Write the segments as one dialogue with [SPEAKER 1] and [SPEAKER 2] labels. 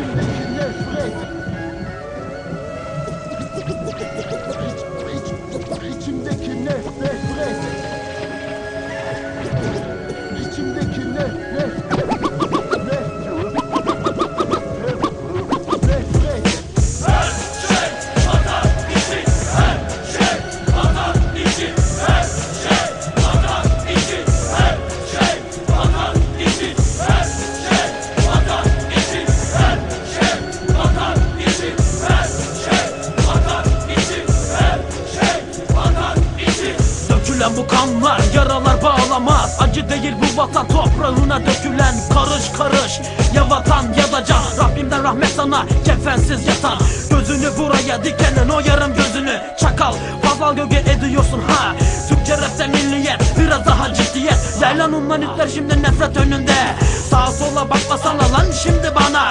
[SPEAKER 1] İçimdeki nefret
[SPEAKER 2] Dökülen bu kanlar yaralar bağlamaz. Acı değil bu vatan toprağına dökülen Karış karış. Ya vatan ya da can Rabbimden rahmet sana kefensiz yatan. Gözünü buraya dikenin o yarım gözünü Çakal. Fazla gölge ediyorsun ha. Türkçe rapte milliyet biraz daha ciddiyet. Yaylan ondan itler şimdi nefret önünde. Sağa sola bakmasana lan şimdi bana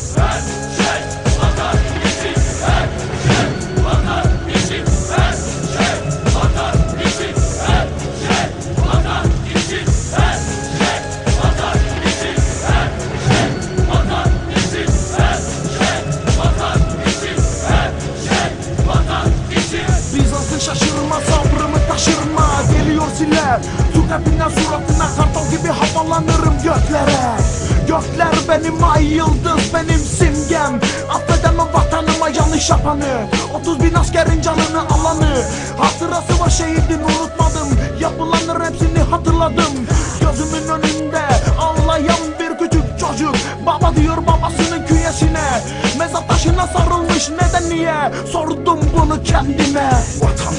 [SPEAKER 1] göklere. Gökler benim ay yıldız benim simgem. Affedemem vatanıma yanlış yapanı. 30 bin askerin canını alanı. Hatırası var şehidin unutmadım. Yapılanır hepsini hatırladım. Gözümün önünde ağlayan bir küçük çocuk. Baba diyor babasının küyesine Mezar taşına sarılmış neden niye? Sordum bunu kendime.
[SPEAKER 3] Vatan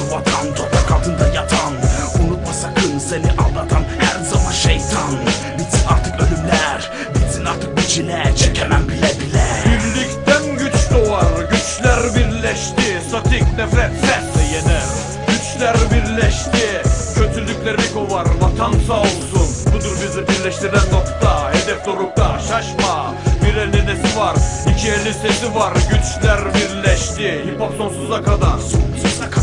[SPEAKER 4] birleşti. Statik nefret sesle yener. Güçler birleşti, kötülükleri kovar. Vatan sağ olsun, budur bizi birleştiren nokta. Hedef dorukta, şaşma. Bir elin nesi var, iki elin sesi var. Güçler birleşti, hip hop sonsuza kadar
[SPEAKER 3] Sonsuza kadar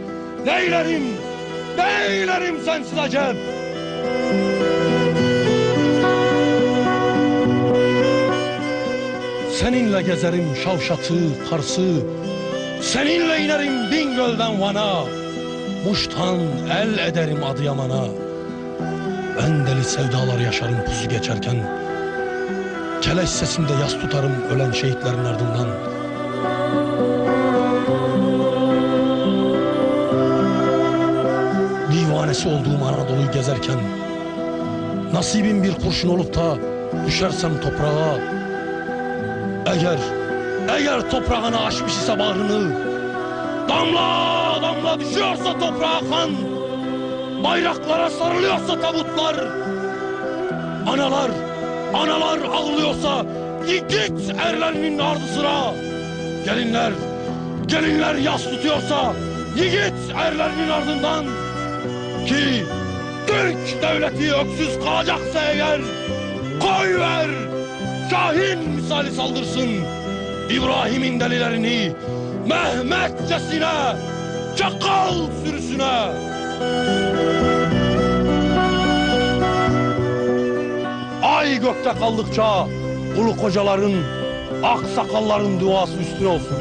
[SPEAKER 5] Neylerim, neylerim sensiz acep Seninle gezerim Şavşat'ı, Kars'ı Seninle inerim Bingöl'den Van'a. Muş'tan el ederim Adıyaman'a. Ben deli sevdalar yaşarım pusu geçerken. Keleş sesinde yas tutarım ölen şehitlerin ardından Divanesi olduğum Anadolu'yu gezerken Nasibim bir kurşun olup da düşersem toprağa Eğer, eğer toprağına açmış ise bağrını Damla damla düşüyorsa toprağa kan Bayraklara sarılıyorsa tabutlar Analar, analar ağlıyorsa Git erlerinin ardı sıra Gelinler, gelinler yas tutuyorsa Yiğit erlerinin ardından Ki Türk devleti öksüz kalacaksa eğer Koy ver Şahin misali saldırsın. İbrahim'in delilerini Mehmetçesine Çakal sürüsüne. Ay gökte kaldıkça Ulu kocaların Ak sakalların duası üstüne olsun